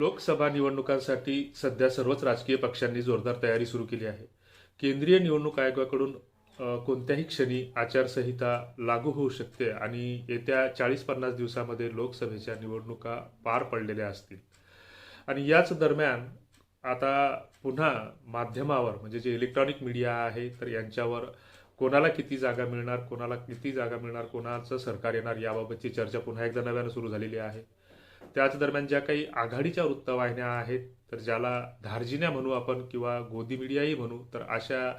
लोकसभा निवडणुकांसाठी सध्या सर्वच राजकीय पक्षांनी जोरदार तयारी सुरू केली आहे. केंद्रीय निवडणूक आयोगाकडून कोणत्याही क्षणी आचारसंहिता लागू होऊ शकते आणि येत्या चाळीस पन्नास दिवसामध्ये लोकसभेच्या निवडणुका पार पडलेल्या असतील. आणि याच दरम्यान आता पुन्हा माध्यमावर म्हणजे जे इलेक्ट्रॉनिक मीडिया आहे तर यांच्यावर कोणाला किती जागा मिळणार कोणाला किती जागा मिळणार कोणाचं सरकार येणार याबाबतची चर्चा पुन्हा एकदा नव्यानं सुरू झालेली आहे. त्याच दरम्यान ज्या काही आघाडीच्या वृत्तवाहिन्या आहेत तर ज्याला धार्जिन्या म्हणू आपण किंवा गोदी मीडियाही म्हणू तर अशा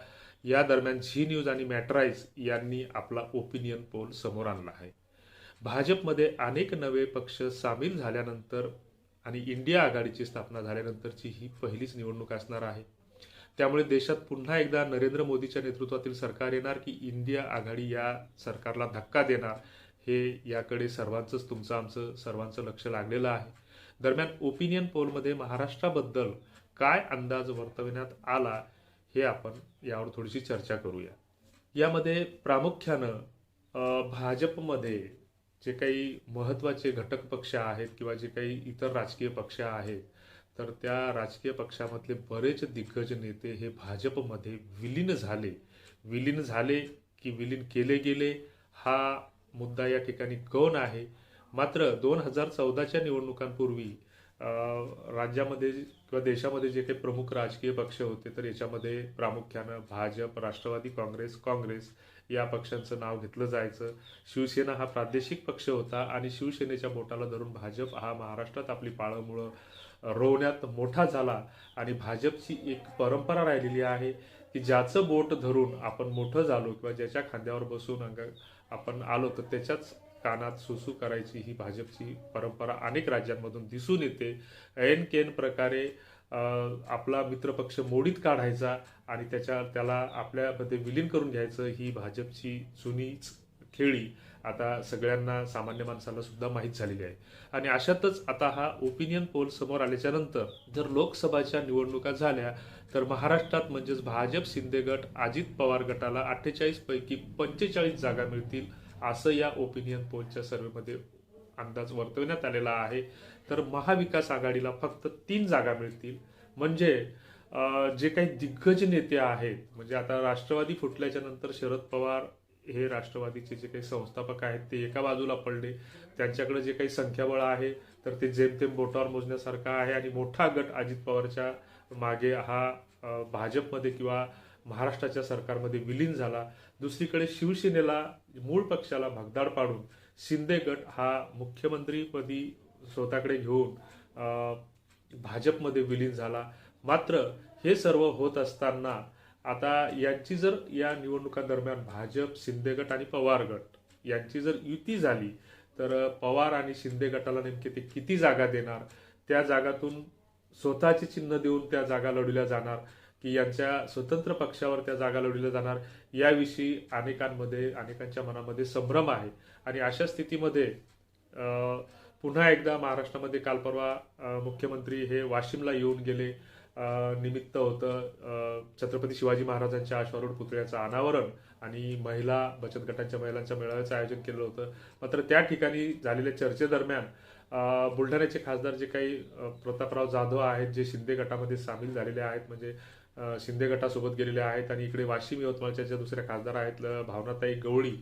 या दरम्यान झी न्यूज आणि मॅट्राईज यांनी आपला ओपिनियन पोल समोर आणला आहे. भाजपमध्ये अनेक नवे पक्ष सामील झाल्यानंतर आणि इंडिया आघाडीची स्थापना झाल्यानंतरची ही पहिलीच निवडणूक असणार आहे. त्यामुळे देशात पुन्हा एकदा नरेंद्र मोदीच्या नेतृत्वातील सरकार येणार की इंडिया आघाडी या सरकारला धक्का देणार हे याकडे सर्वांचंच तुमचं आमचं सर्वांचं लक्ष लागलेलं आहे. दरम्यान ओपिनियन पोलमध्ये महाराष्ट्राबद्दल काय अंदाज वर्तवण्यात आला हे आपण यावर थोडीशी चर्चा करूया. यामध्ये प्रामुख्यानं भाजपमध्ये जे काही महत्त्वाचे घटक पक्ष आहेत किंवा जे काही इतर राजकीय पक्ष आहेत तर त्या राजकीय पक्षामधले बरेच दिग्गज नेते हे भाजपमध्ये विलीन झाले. विलीन झाले की विलीन केले गेले हा मुद्दा या ठिकाणी गौण आहे. मात्र दोन हजार चौदाच्या निवडणुकांपूर्वी राज्यामध्ये किंवा देशामध्ये जे काही प्रमुख राजकीय पक्ष होते तर याच्यामध्ये प्रामुख्यानं भाजप राष्ट्रवादी काँग्रेस काँग्रेस या पक्षांचं नाव घेतलं जायचं. शिवसेना हा प्रादेशिक पक्ष होता आणि शिवसेनेच्या बोटाला धरून भाजप हा महाराष्ट्रात आपली पाळंमुळं रोवण्यात मोठा झाला आणि भाजपची एक परंपरा राहिलेली आहे की ज्याचं बोट धरून आपण मोठं झालो किंवा ज्याच्या खांद्यावर बसून अंगा आपण आलो तर त्याच्याच कानात सुसू करायची ही भाजपची परंपरा अनेक राज्यांमधून दिसून येते. ऐन केन प्रकारे आपला मित्रपक्ष मोडीत काढायचा आणि त्याच्या त्याला आपल्यामध्ये विलीन करून घ्यायचं ही भाजपची जुनीच खेळी आता सगळ्यांना सामान्य माणसाला सुद्धा माहीत झालेली आहे. आणि अशातच आता हा ओपिनियन पोल समोर आल्याच्यानंतर जर लोकसभाच्या निवडणुका झाल्या तर महाराष्ट्रात म्हणजेच भाजप शिंदे गट अजित पवार गटाला अठ्ठेचाळीस पैकी पंचेचाळीस जागा मिळतील असं या ओपिनियन पोलच्या सर्वेमध्ये अंदाज वर्तवण्यात आलेला आहे. तर महाविकास आघाडीला फक्त तीन जागा मिळतील. म्हणजे जे काही दिग्गज नेते आहेत म्हणजे आता राष्ट्रवादी फुटल्याच्या नंतर शरद पवार हे राष्ट्रवादीचे जे काही संस्थापक आहेत ते एका बाजूला पडले. त्यांच्याकडे जे काही संख्याबळ आहे तर ते जेमतेम बोटावर मोजण्यासारखं आहे आणि मोठा गट अजित पवारच्या मागे हा भाजपमध्ये किंवा महाराष्ट्राच्या सरकारमध्ये विलीन झाला. दुसरीकडे शिवसेनेला मूळ पक्षाला भगदाड पाडून शिंदे गट हा मुख्यमंत्रीपदी स्वतःकडे घेऊन भाजपमध्ये विलीन झाला. मात्र हे सर्व होत असताना आता यांची जर या निवडणुकांदरम्यान भाजप शिंदे गट आणि पवार गट यांची जर युती झाली तर पवार आणि शिंदे गटाला नेमके ते किती जागा देणार? त्या जागातून स्वतःचे चिन्ह देऊन त्या जागा लढविल्या जाणार की यांच्या स्वतंत्र पक्षावर त्या जागा लढविल्या जाणार? याविषयी अनेकांमध्ये अनेकांच्या मनामध्ये संभ्रम आहे. आणि अशा स्थितीमध्ये पुन्हा एकदा महाराष्ट्रामध्ये काल परवा मुख्यमंत्री हे वाशिमला येऊन गेले. निमित्त होतं छत्रपती शिवाजी महाराजांच्या अश्वारूढ पुतळ्याचं अनावरण आणि महिला बचत गटांच्या महिलांच्या मेळाव्याचं आयोजन केलं होतं. मात्र त्या ठिकाणी झालेल्या चर्चेदरम्यान बुलढाण्याचे खासदार जे काही प्रतापराव जाधव आहेत जे शिंदे गटामध्ये सामील झालेले आहेत म्हणजे शिंदे गटासोबत गेलेले आहेत आणि इकडे वाशिम यवतमाळच्या ज्या दुसऱ्या खासदार आहेत भावनाताई गवळी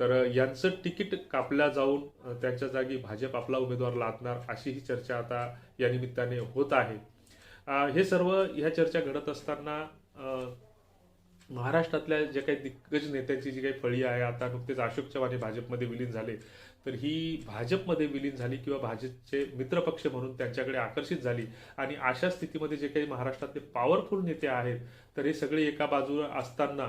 तर यांचं तिकीट कापल्या जाऊन त्यांच्या जागी भाजप आपला उमेदवार लादणार अशी ही चर्चा आता या निमित्ताने होत आहे. हे सर्व ह्या चर्चा घडत असताना महाराष्ट्रातल्या जे काही दिग्गज नेत्यांची जी काही फळी आहे आता नुकतेच अशोक चव्हाण हे भाजपमध्ये विलीन झाले तर ही भाजपमध्ये विलीन झाली किंवा भाजपचे मित्रपक्ष म्हणून त्यांच्याकडे आकर्षित झाली आणि अशा स्थितीमध्ये जे काही महाराष्ट्रातले पॉवरफुल नेते आहेत तर हे सगळे एका बाजूला असताना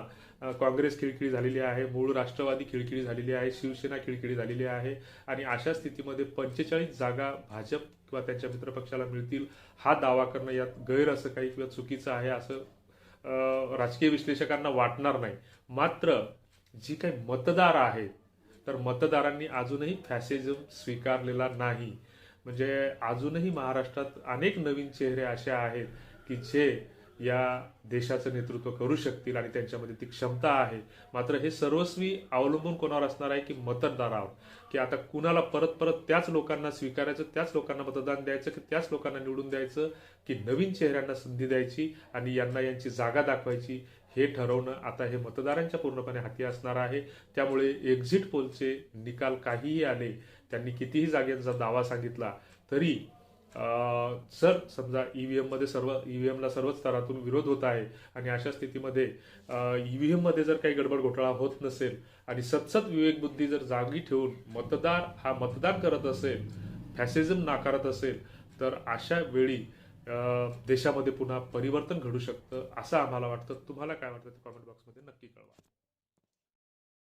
काँग्रेस खिळखिळी झालेली आहे मूळ राष्ट्रवादी खिळखिळी झालेली आहे शिवसेना खिळखिळी झालेली आहे आणि अशा स्थितीमध्ये पंचेचाळीस जागा भाजप किंवा त्यांच्या मित्रपक्षाला मिळतील हा दावा करणं यात गैर असं काही किंवा चुकीचं आहे असं राजकीय विश्लेषकांना वाटणार नाही. मात्र जी काही मतदार आहेत तर मतदारांनी अजूनही फॅसिझम स्वीकारलेला नाही. म्हणजे अजूनही महाराष्ट्रात अनेक नवीन चेहरे असे आहेत की जे या देशाचं नेतृत्व करू शकतील आणि त्यांच्यामध्ये ती क्षमता आहे. मात्र हे सर्वस्वी अवलंबून कोणावर असणार आहे की मतदारावर? की आता कुणाला परत परत त्याच लोकांना स्वीकारायचं त्याच लोकांना मतदान द्यायचं की त्याच लोकांना निवडून द्यायचं की नवीन चेहऱ्यांना संधी द्यायची आणि यांना यांची जागा दाखवायची हे ठरवणं आता हे मतदारांच्या पूर्णपणे हाती असणार आहे. त्यामुळे एक्झिट पोलचे निकाल काहीही आले त्यांनी कितीही जागेचा दावा सांगितला तरी जर समजा ई व्ही एममध्ये सर्व ई व्ही एमला सर्वच स्तरातून विरोध होत आहे आणि अशा स्थितीमध्ये ई व्ही एममध्ये जर काही गडबड घोटाळा होत नसेल आणि सतसत विवेकबुद्धी जर जागी ठेवून मतदार हा मतदान करत असेल फॅसिझम नाकारत असेल तर अशा वेळी देशामध्ये पुन्हा परिवर्तन घडू शकतं असं आम्हाला वाटतं. तुम्हाला काय वाटतं ते कॉमेंट बॉक्समध्ये नक्की कळवा.